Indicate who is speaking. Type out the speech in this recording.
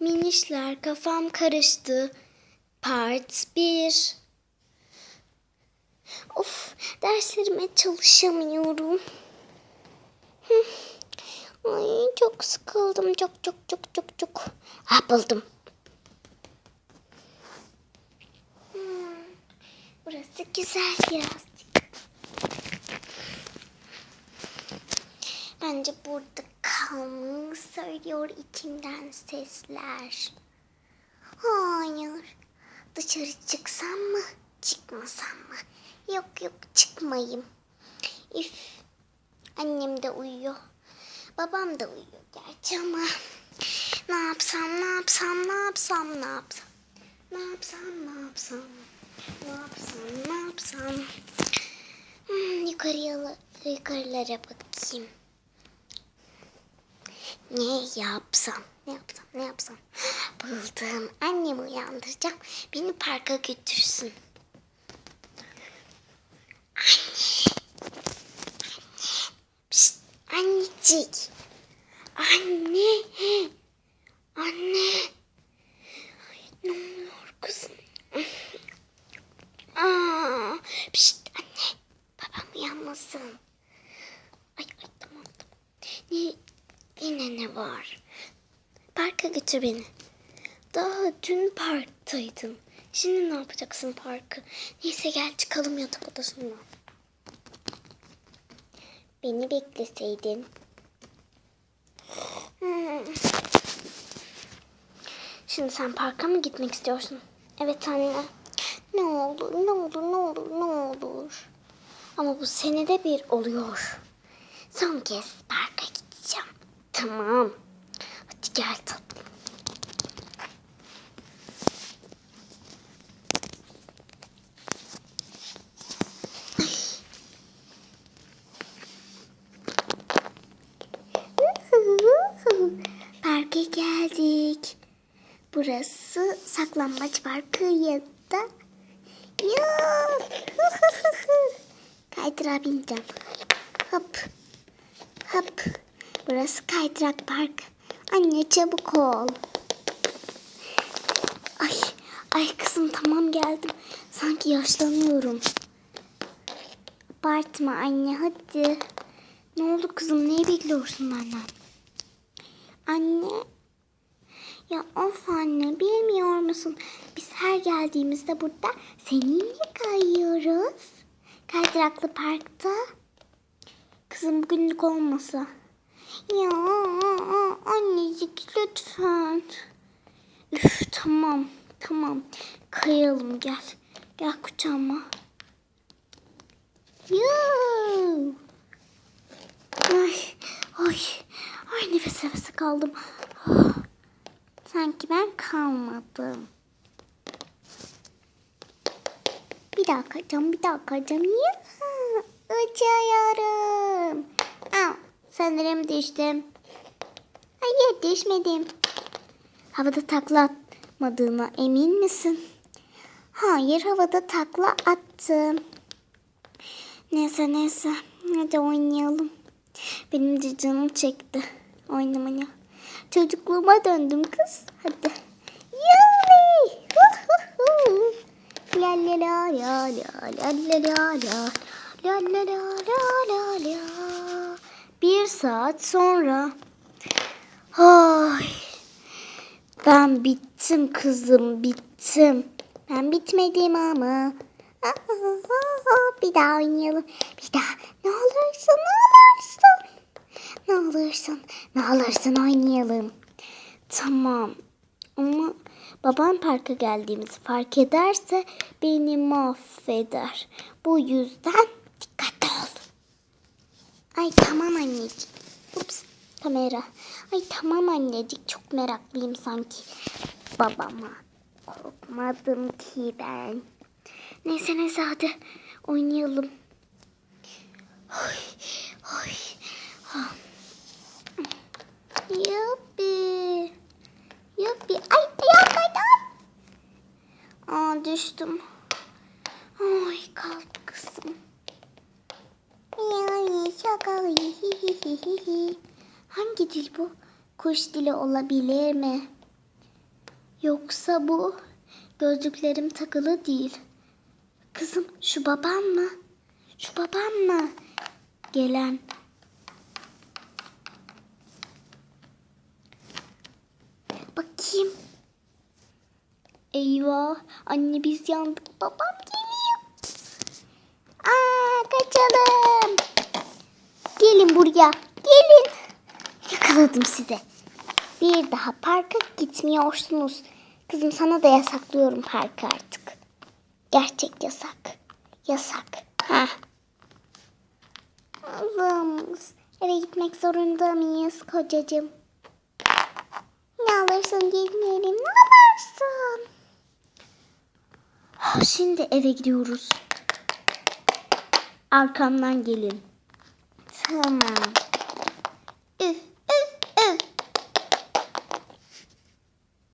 Speaker 1: Minişler kafam karıştı. Part 1 Of derslerime çalışamıyorum. Ay çok sıkıldım çok çok çok çok çok. Ha buldum. Hmm, Burası güzel birazcık. Bence burada kalmamı söylüyor içimden sesler. Hayır. Dışarı çıksam mı? Çıkmasam mı? Yok yok çıkmayayım. İf. Annem de uyuyor. Babam da uyuyor gerçi ama. Ne yapsam ne yapsam ne yapsam ne yapsam. Ne yapsam ne yapsam. Ne yapsam ne yapsam. Hmm, yukarıya, yukarılara bakayım. Ne yapsam? Ne yapsam? Ne yapsam? Buldum. Annemi uyandıracağım. Beni parka götürsün. Anne. Anne. Pişt, annecik. Anne. Anne. Ay, ne oluyor kızım? Aa, pişt, anne. Babam uyanmasın. Ay, ay tamam tamam. Ne, yine ne var? Parka götür beni. Daha dün parktaydın. Şimdi ne yapacaksın parkı? Neyse gel çıkalım yatak odasından. Beni bekleseydin. Hmm. Şimdi sen parka mı gitmek istiyorsun? Evet anne. Ne olur, ne olur, ne olur, ne olur. Ama bu senede bir oluyor. Son kez parka gideceğim. Tamam. Hadi gel tatlım. Parka geldik. Burası saklambaç parkı ya da ya. Kaydırağa bineceğim. Hop. Hop. Burası kaydırak park. Anne çabuk ol. Ay, ay kızım tamam geldim. Sanki yaşlanıyorum. Abartma anne hadi. Ne oldu kızım neyi bekliyorsun benden? Anne. Ya of anne bilmiyor musun? Biz her geldiğimizde burada seninle kayıyoruz. Kaydıraklı parkta. Kızım bugünlük olmasa. Ya annecik lütfen. Üf tamam tamam. Kayalım gel. Gel kucağıma. Yoo. Ay, ay, ay nefes nefese kaldım. Sanki ben kalmadım. Bir daha kayacağım, bir daha kayacağım. Yuhu, uçuyorum. Aa, sanırım düştüm. Hayır düşmedim. Havada takla atmadığına emin misin? Hayır havada takla attım. Neyse neyse. Hadi oynayalım. Benim de canım çekti oynamaya. Çocukluğuma döndüm kız. Hadi. Yummy. La la la la la la la la la la la la la la la Bir saat sonra. Ay. Ben bittim kızım bittim. Ben bitmedim ama. Bir daha oynayalım. Bir daha. Ne olursun ne olursun. Ne olursun ne olursun oynayalım. Tamam. Ama babam parka geldiğimizi fark ederse beni mahveder. Bu yüzden dikkatli ol. Ay tamam annecik. Ups kamera. Ay tamam annecik çok meraklıyım sanki. Babama korkmadım ki ben. Neyse neyse hadi oynayalım. Oy, oy. Ah. Düştüm. Ay kalk kızım. Hangi dil bu? Kuş dili olabilir mi? Yoksa bu gözlüklerim takılı değil. Kızım şu babam mı? Şu babam mı? Gelen. Bakayım. Eyvah. Anne biz yandık. Babam geliyor. Aa kaçalım. Gelin buraya. Gelin. Yakaladım sizi. Bir daha parka gitmiyorsunuz. Kızım sana da yasaklıyorum parkı artık. Gerçek yasak. Yasak. Ha. Allah'ımız. Eve gitmek zorunda mıyız kocacığım? Ne alırsın gitmeyelim. Ne alırsın? Şimdi eve gidiyoruz. Arkamdan gelin. Tamam.